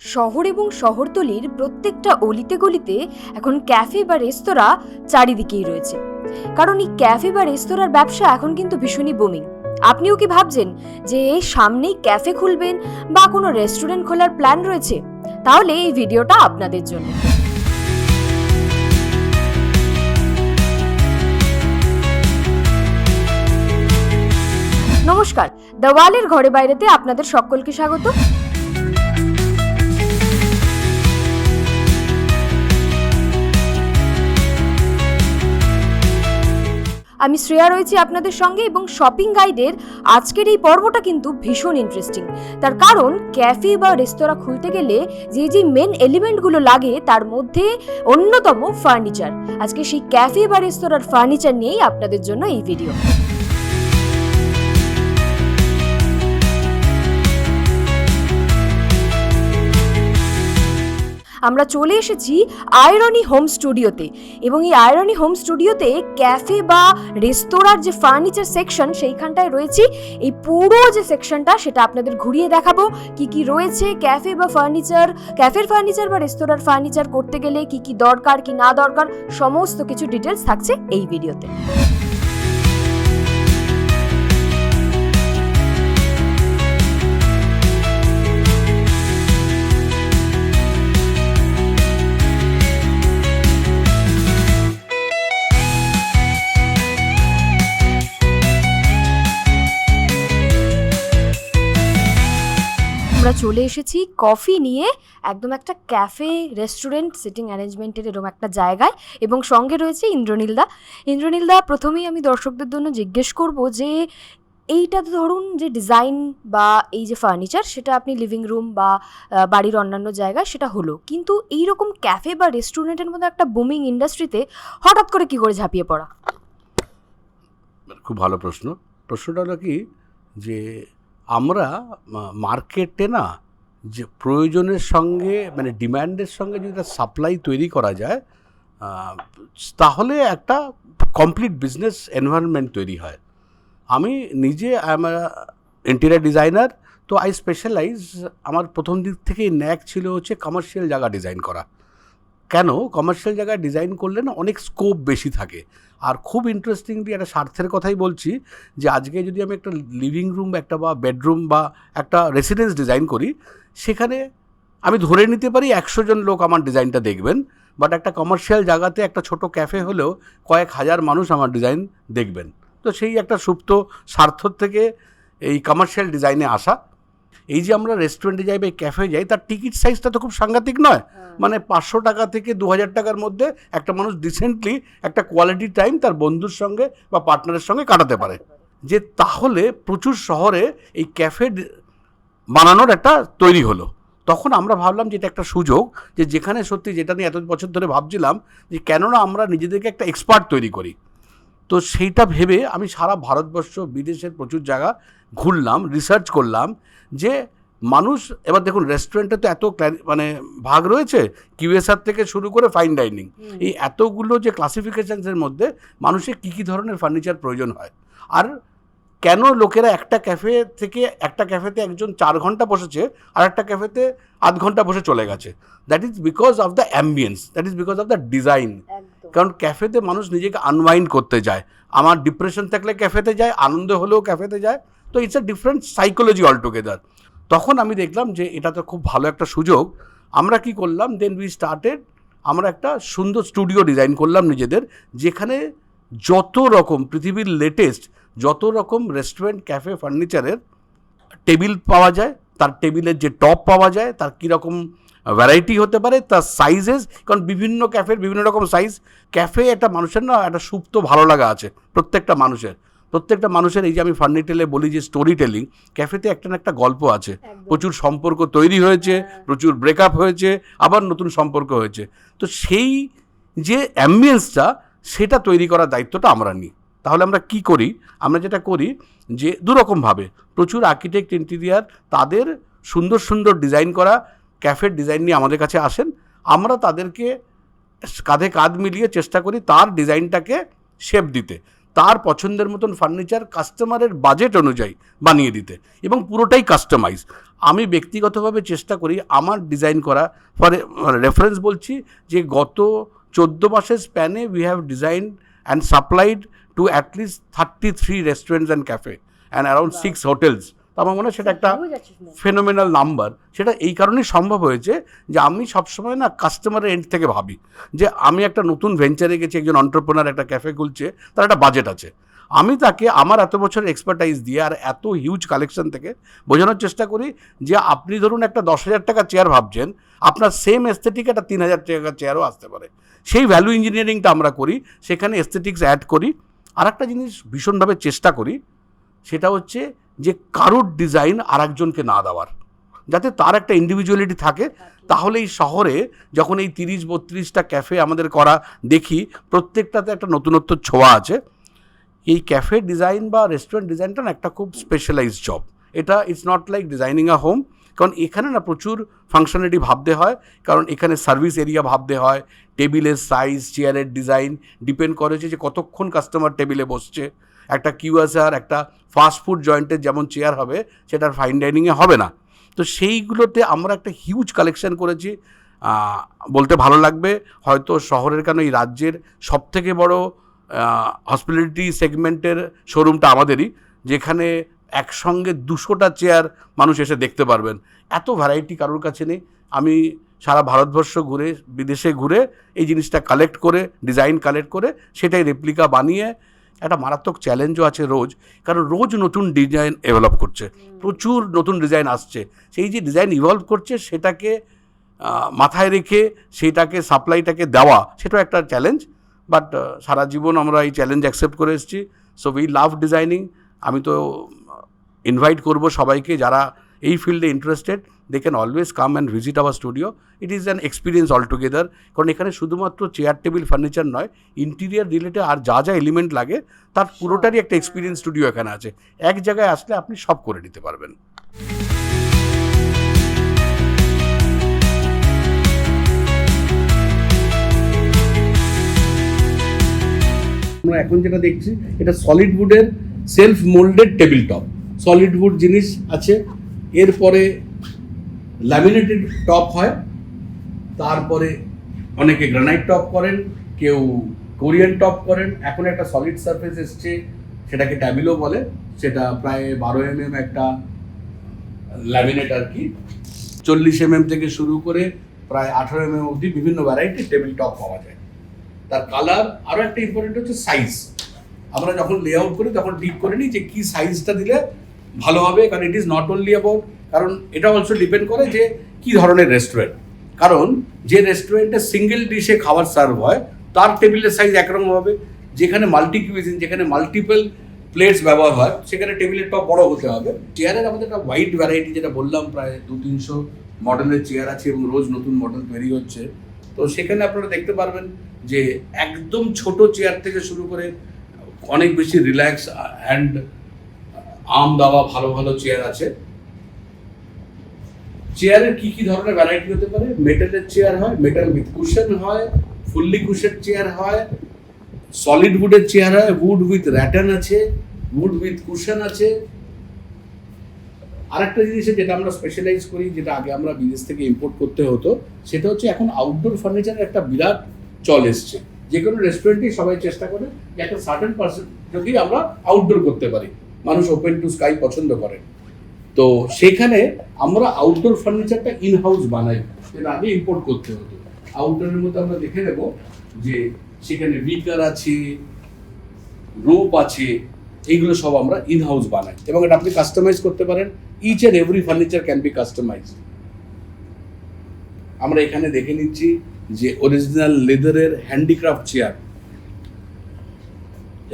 শহর এবং শহরতলির প্রত্যেকটা অলিতে গলিতে এখন ক্যাফে বা রেস্তোরাঁ চারিদিকেই রয়েছে। কারণ এই ক্যাফে বা রেস্তোরাঁর ব্যবসা এখন কিন্তু ভীষণই বুমিং আপনিও কি ভাবছেন যে সামনেই ক্যাফে খুলবেন বা কোনো রেস্টুরেন্ট খোলার প্ল্যান রয়েছে? তাহলে এই ভিডিওটা আপনাদের জন্য। নমস্কার দেওয়ালের ঘরে বাইরেতে আপনাদের সকলকে স্বাগত। আমি শ্রেয়া রয়েছি আপনাদের সঙ্গে এবং শপিং গাইডের আজকের এই পর্বটা কিন্তু ভীষণ ইন্টারেস্টিং তার কারণ ক্যাফে বা রেস্তোরাঁ খুলতে গেলে যে যে মেন এলিমেন্টগুলো লাগে, তার মধ্যে অন্যতম ফার্নিচার আজকে সেই ক্যাফে বা রেস্তোরাঁর ফার্নিচার নিয়েই আপনাদের জন্য এই ভিডিও আমরা চলে এসেছি আয়রনি হোম স্টুডিওতে। এবং এই আয়রনি হোম স্টুডিওতে ক্যাফে বা রেস্তোরাঁর যে ফার্নিচার সেকশন, সেইখানটায় রয়েছি। এই পুরো যে সেকশনটা, সেটা আপনাদের ঘুরিয়ে দেখাবো। কি কি রয়েছে ক্যাফে বা ফার্নিচার, ক্যাফের ফার্নিচার বা রেস্তোরাঁর ফার্নিচার করতে গেলে কি কি দরকার, কি না দরকার, সমস্ত কিছু ডিটেলস থাকছে এই ভিডিওতে। আমরা চলে এসেছি কফি নিয়ে একদম একটা ক্যাফে, রেস্টুরেন্ট সিটিং অ্যারেঞ্জমেন্টের এরকম একটা জায়গায় এবং সঙ্গে রয়েছে ইন্দ্রনীলদা ইন্দ্রনীলদা প্রথমেই আমি দর্শকদের জন্য জিজ্ঞেস করব যে, এইটা ধরুন যে ডিজাইন বা এই যে ফার্নিচার সেটা আপনি লিভিং রুম বা বাড়ির অন্যান্য জায়গায় সেটা হলো। কিন্তু এই রকম ক্যাফে বা রেস্টুরেন্টের মধ্যে একটা বুমিং ইন্ডাস্ট্রিতে হঠাৎ করে কি করে ঝাঁপিয়ে পড়া? খুব ভালো প্রশ্ন। প্রশ্নটা হলো কি যে আমরা মার্কেটে না যে প্রয়োজনের সঙ্গে মানে ডিম্যান্ডের সঙ্গে যদি সাপ্লাই তৈরি করা যায় তাহলে একটা কমপ্লিট বিজনেস এনভায়রনমেন্ট তৈরি হয়। আমি নিজে আমার ইন্টেরিয়ার ডিজাইনার তো আই স্পেশালাইজ আমার প্রথম দিক থেকেই ন্যাক ছিল হচ্ছে কমার্শিয়াল জায়গা ডিজাইন করা। কেন কমার্শিয়াল জায়গায় ডিজাইন করলে না অনেক স্কোপ বেশি থাকে? আর খুব ইন্টারেস্টিংলি একটা স্বার্থের কথাই বলছি যে, আজকে যদি আমি একটা লিভিং রুম একটা বা বেডরুম বা একটা রেসিডেন্স ডিজাইন করি, সেখানে আমি ধরে নিতে পারি একশো জন লোক আমার ডিজাইনটা দেখবেন বাট একটা কমার্শিয়াল জায়গাতে একটা ছোট ক্যাফে হলেও কয়েক হাজার মানুষ আমার ডিজাইন দেখবেন। তো সেই একটা সুপ্ত স্বার্থ থেকে এই কমার্শিয়াল ডিজাইনে আসা। এই যে আমরা রেস্টুরেন্টে যাই বা ক্যাফে যাই তার টিকিট সাইজটা তো খুব সাংঘাতিক নয়। মানে পাঁচশো টাকা থেকে দু হাজার টাকার মধ্যে একটা মানুষ রিসেন্টলি একটা কোয়ালিটি টাইম তার বন্ধুর সঙ্গে বা পার্টনারের সঙ্গে কাটাতে পারে। যে তাহলে প্রচুর শহরে এই ক্যাফে বানানোর একটা তৈরি হলো। তখন আমরা ভাবলাম যে এটা একটা সুযোগ যে যেখানে সত্যি যেটা নিয়ে এত বছর ধরে ভাবছিলাম যে কেননা আমরা নিজেদেরকে একটা এক্সপার্ট তৈরি করি। তো সেইটা ভেবে আমি সারা ভারতবর্ষ বিদেশের প্রচুর জায়গা ঘুরলাম রিসার্চ করলাম যে মানুষ এবার দেখুন রেস্টুরেন্টে তো এত মানে ভাগ রয়েছে কিউএসআর থেকে শুরু করে ফাইন ডাইনিং এই এতগুলো যে ক্লাসিফিকেশনসের মধ্যে মানুষের কী কী ধরনের ফার্নিচার প্রয়োজন হয়? আর কেন লোকেরা একটা ক্যাফে থেকে একটা ক্যাফেতে একজন চার ঘণ্টা বসেছে আর একটা ক্যাফেতে আধ ঘণ্টা বসে চলে গেছে? That is because of the ambience that is because of the design কারণ ক্যাফেতে মানুষ নিজেকে আনওয়াইন্ড করতে যায়। আমার ডিপ্রেশন থাকলে ক্যাফেতে যায়, আনন্দ হলেও ক্যাফেতে যায়। তো it's a different psychology altogether তখন আমি দেখলাম যে এটা তো খুব ভালো একটা সুযোগ। আমরা কি করলাম দেন উই স্টার্টেড আমরা একটা সুন্দর স্টুডিও ডিজাইন করলাম নিজেদের, যেখানে যত রকম পৃথিবীর লেটেস্ট যত রকম রেস্টুরেন্ট ক্যাফে ফার্নিচারের টেবিল পাওয়া যায়, তার টেবিলের যে টপ পাওয়া যায়, তার কীরকম ভ্যারাইটি হতে পারে তার সাইজেস কারণ বিভিন্ন ক্যাফের বিভিন্ন রকম সাইজ ক্যাফে একটা মানুষের না একটা সুপ্ত ভালো লাগা আছে প্রত্যেকটা মানুষের। প্রত্যেকটা মানুষের এই যে আমি ফার্নিটেলে বলি যে স্টোরি টেলিং ক্যাফেতে একটা না একটা গল্প আছে। প্রচুর সম্পর্ক তৈরি হয়েছে প্রচুর ব্রেকআপ হয়েছে আবার নতুন সম্পর্ক হয়েছে। তো সেই যে অ্যাম্বিয়েন্সটা সেটা তৈরি করার দায়িত্বটা আমরা নিই। তাহলে আমরা কি করি? আমরা যেটা করি যে দুরকমভাবে প্রচুর আর্কিটেক্ট ইন্টেরিয়ার তাদের সুন্দর সুন্দর ডিজাইন করা ক্যাফের ডিজাইন নিয়ে আমাদের কাছে আসেন। আমরা তাদেরকে কাঁধে কাঁধ মিলিয়ে চেষ্টা করি তার ডিজাইনটাকে শেপ দিতে তার পছন্দের মতন ফার্নিচার কাস্টমারের বাজেট অনুযায়ী বানিয়ে দিতে এবং পুরোটাই কাস্টমাইজ। আমি ব্যক্তিগতভাবে চেষ্টা করি আমার ডিজাইন করা। ফর রেফারেন্স বলছি যে গত চোদ্দ মাসের স্প্যানে we have design and supplied to at least thirty three restaurants and cafe and around six hotels আমার মনে হয় সেটা একটা ফেনোমেনাল নাম্বার সেটা এই কারণেই সম্ভব হয়েছে যে আমি সবসময় না কাস্টমারের এন্ড থেকে ভাবি। যে আমি একটা নতুন ভেঞ্চারে গেছি একজন অন্টারপ্রেনার একটা ক্যাফে খুলছে তার একটা বাজেট আছে। আমি তাকে আমার এত বছরের এক্সপার্টাইজ দিয়ে আর এত হিউজ কালেকশন থেকে বোঝানোর চেষ্টা করি যে আপনি ধরুন একটা দশ হাজার টাকা চেয়ার ভাবছেন আপনার সেম এস্থেটিক একটা তিন হাজার টাকার চেয়ারও আসতে পারে। সেই ভ্যালু ইঞ্জিনিয়ারিংটা আমরা করি সেখানে এস্থেটিক্স অ্যাড করি। আর একটা জিনিস ভীষণভাবে চেষ্টা করি সেটা হচ্ছে যে কারোর ডিজাইন আর একজনকে না দেওয়ার। যাতে তার একটা ইন্ডিভিজুয়ালিটি থাকে, তাহলে এই শহরে যখন এই তিরিশ বত্রিশটা ক্যাফে আমাদের করা দেখি, প্রত্যেকটাতে একটা নতুনত্ব ছোঁয়া আছে। এই ক্যাফে ডিজাইন বা রেস্টুরেন্ট ডিজাইনটা না একটা খুব স্পেশালাইজড জব এটা it's not like designing a home কারণ এখানে না প্রচুর ফাংশনালিটি ভাবতে হয়, কারণ এখানে সার্ভিস এরিয়া ভাবতে হয় টেবিলের সাইজ চেয়ারের ডিজাইন ডিপেন্ড করে যে কতক্ষণ কাস্টমার টেবিলে বসছে। একটা কিউএসআর একটা ফাস্ট ফুড জয়েন্টের যেমন চেয়ার হবে, সেটার ফাইন ডাইনিংয়ে হবে না। তো সেইগুলোতে আমরা একটা হিউজ কালেকশন করেছি। বলতে ভালো লাগবে, হয়তো শহরের কেন এই রাজ্যের সবথেকে বড় হসপিটালিটি সেগমেন্টের শোরুমটা আমাদেরই, যেখানে একসঙ্গে দুশোটা চেয়ার মানুষ এসে দেখতে পারবেন। এত ভ্যারাইটি কারোর কাছে নেই। আমি সারা ভারতবর্ষ ঘুরে, বিদেশে ঘুরে এই জিনিসটা কালেক্ট করে ডিজাইন কালেক্ট করে, সেটাই রেপ্লিকা বানিয়ে একটা মারাত্মক চ্যালেঞ্জও আছে রোজ, কারণ রোজ নতুন ডিজাইন ডেভেলপ করছে। প্রচুর নতুন ডিজাইন আসছে। সেই যে ডিজাইন ইভলভ করছে, সেটাকে মাথায় রেখে সেটাকে সাপ্লাইটাকে দেওয়া, সেটাও একটা চ্যালেঞ্জ বাট সারা জীবন আমরা এই চ্যালেঞ্জ অ্যাকসেপ্ট করে এসেছি। সো উই লাভ ডিজাইনিং আমি তো ইনভাইট করব সবাইকে, যারা এই ফিল্ডে interested they can always come and visit our studio it is an experience all together কারণ এখানে শুধুমাত্র চেয়ার টেবিল ফার্নিচার নয় ইন্টিরিয়ার রিলেটেড আর যা যা এলিমেন্ট লাগে তার পুরোটারই একটা এক্সপিরিয়েন্স স্টুডিও এখানে আছে। এক জায়গায় আসলে আপনি সব করে নিতে পারবেন। আমরা এখন যেটা দেখছি এটা solid উডের self moulded table top solid wood জিনিস আছে এরপরে ল্যামিনেটেড টপ হয়, তারপরে অনেকে গ্রানাইট টপ করেন, কেউ কোরিয়ান টপ করেন। এখন একটা সলিড সারফেস এসছে, সেটাকে ট্যাবিলো বলে, সেটা প্রায় বারো এম এম একটা ল্যামিনেট আর কি। চল্লিশ এম এম থেকে শুরু করে প্রায় আঠারো এম এম অবধি বিভিন্ন ভ্যারাইটির টেবিল টপ পাওয়া যায়। তার কালার আরও একটা ইম্পর্টেন্ট হচ্ছে সাইজ আমরা যখন লে আউট করি, তখন ঠিক করে নিই যে কী সাইজটা দিলে ভালো হবে, কারণ it is not only about কারণ এটা অলসো ডিপেন্ড করে যে কী ধরনের রেস্টুরেন্ট কারণ যে রেস্টুরেন্টে সিঙ্গেল ডিশে খাবার সার্ভ হয়, তার টেবিলের সাইজ একরকম হবে। যেখানে মাল্টি কিউজিন যেখানে মাল্টিপল প্লেটস ব্যবহার হয়, সেখানে টেবিলের টপ বড় হতে হবে। চেয়ারের আমাদের একটা হোয়াইট ভ্যারাইটি যেটা বললাম, প্রায় দু তিনশো মডেলের চেয়ার আছে এবং রোজ নতুন মডেল তৈরি হচ্ছে। তো সেখানে আপনারা দেখতে পারবেন যে একদম ছোট চেয়ার থেকে শুরু করে অনেক বেশি রিল্যাক্স অ্যান্ড আম দেওয়া ভালো ভালো চেয়ার আছে। চেয়ারের কি কি ধরনের ভ্যারাইটি হতে পারে? মেটালের চেয়ার হয় মেটাল উইথ কুশন হয় ফুললি কুশন চেয়ার হয় সলিড উডের চেয়ার হয় উড উইথ র্যাটার্ন আছে উড উইথ কুশন আছে। আরেকটা জিনিসে যেটা আমরা স্পেশালাইজ করি, যেটা আগে আমরা বিদেশ থেকে ইম্পোর্ট করতে হতো, সেটা হচ্ছে এখন আউটডোর ফার্নিচারের একটা বিরাট চল এসছে। যে কোনো রেস্টুরেন্টেই সবাই চেষ্টা করে যে একটা সার্টেন পার্সেন্ট যদি আমরা আউটডোর করতে পারি। মানুষ ওপেন টু স্কাই পছন্দ করে তো সেখানে আমরা আউটডোর ফার্নিচারটা ইন হাউস বানাই। যেটা আগে ইম্পোর্ট করতে হতো। আউটডোরের মধ্যে আমরা দেখে নেব যে সেখানে উইকার আছে রোপ আছে, এইগুলো সব আমরা ইন হাউস বানাই। এবং এটা আপনি কাস্টমাইজ করতে পারেন। Each and every furniture can be customise আমরা এখানে দেখে নিচ্ছি যে অরিজিনাল লেদারের হ্যান্ডিক্রাফট চেয়ার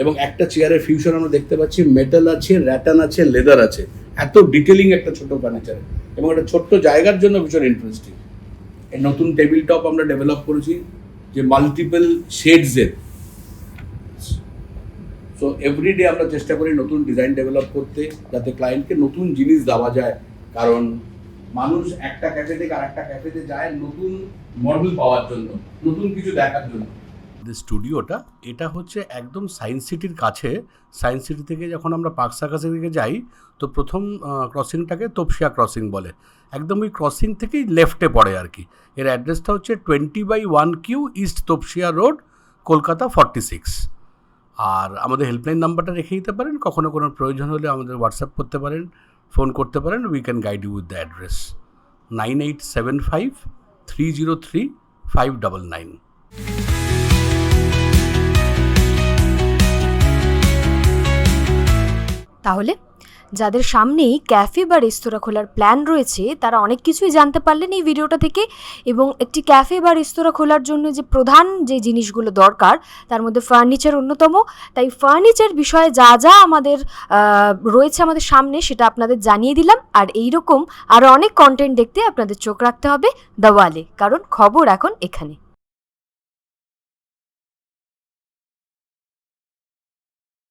এবং একটা চেয়ারের ফিউশন আমরা দেখতে পাচ্ছি মেটাল আছে র্যাটান আছে লেদার আছে। এত ডিটেলিং একটা ছোট ফার্নিচার এবং একটা ছোট্ট জায়গার জন্য ভীষণ ইন্টারেস্টিং এই নতুন টেবিল টপ আমরা ডেভেলপ করেছি, যে মাল্টিপল শেডসের সো এভরিডে আমরা চেষ্টা করি নতুন ডিজাইন ডেভেলপ করতে, যাতে ক্লায়েন্টকে নতুন জিনিস দেওয়া যায়। কারণ মানুষ একটা ক্যাফে থেকে আরেকটা ক্যাফেতে যায় নতুন মডেল পাওয়ার জন্য, নতুন কিছু দেখার জন্য। যে স্টুডিওটা এটা হচ্ছে একদম সায়েন্স সিটির কাছে। সায়েন্স সিটি থেকে যখন আমরা পার্ক সার্কাসের দিকে যাই, তো প্রথম ক্রসিংটাকে তপসিয়া ক্রসিং বলে। একদম ওই ক্রসিং থেকেই লেফটে পড়ে আর কি। এর অ্যাড্রেসটা হচ্ছে twenty by one Q East Topsia road Kolkata forty six আর আমাদের হেল্পলাইন নাম্বারটা রেখে দিতে পারেন, কখনো কোনো প্রয়োজন হলে আমাদের হোয়াটসঅ্যাপ করতে পারেন ফোন করতে পারেন we can guide you with the address nine eight seven five three zero three five double nine তাহলে? যাদের সামনেই ক্যাফে বা রেস্তোরাঁ খোলার প্ল্যান রয়েছে, তারা অনেক কিছুই জানতে পারলেন এই ভিডিওটা থেকে এবং একটি ক্যাফে বা রেস্তোরাঁ খোলার জন্য যে প্রধান যে জিনিসগুলো দরকার, তার মধ্যে ফার্নিচার অন্যতম। তাই ফার্নিচার বিষয়ে যা যা আমাদের রয়েছে আমাদের সামনে সেটা আপনাদের জানিয়ে দিলাম। আর এই রকম আরও অনেক কন্টেন্ট দেখতে আপনাদের চোখ রাখতে হবে দ্য ওয়ালে কারণ খবর এখন এখানে।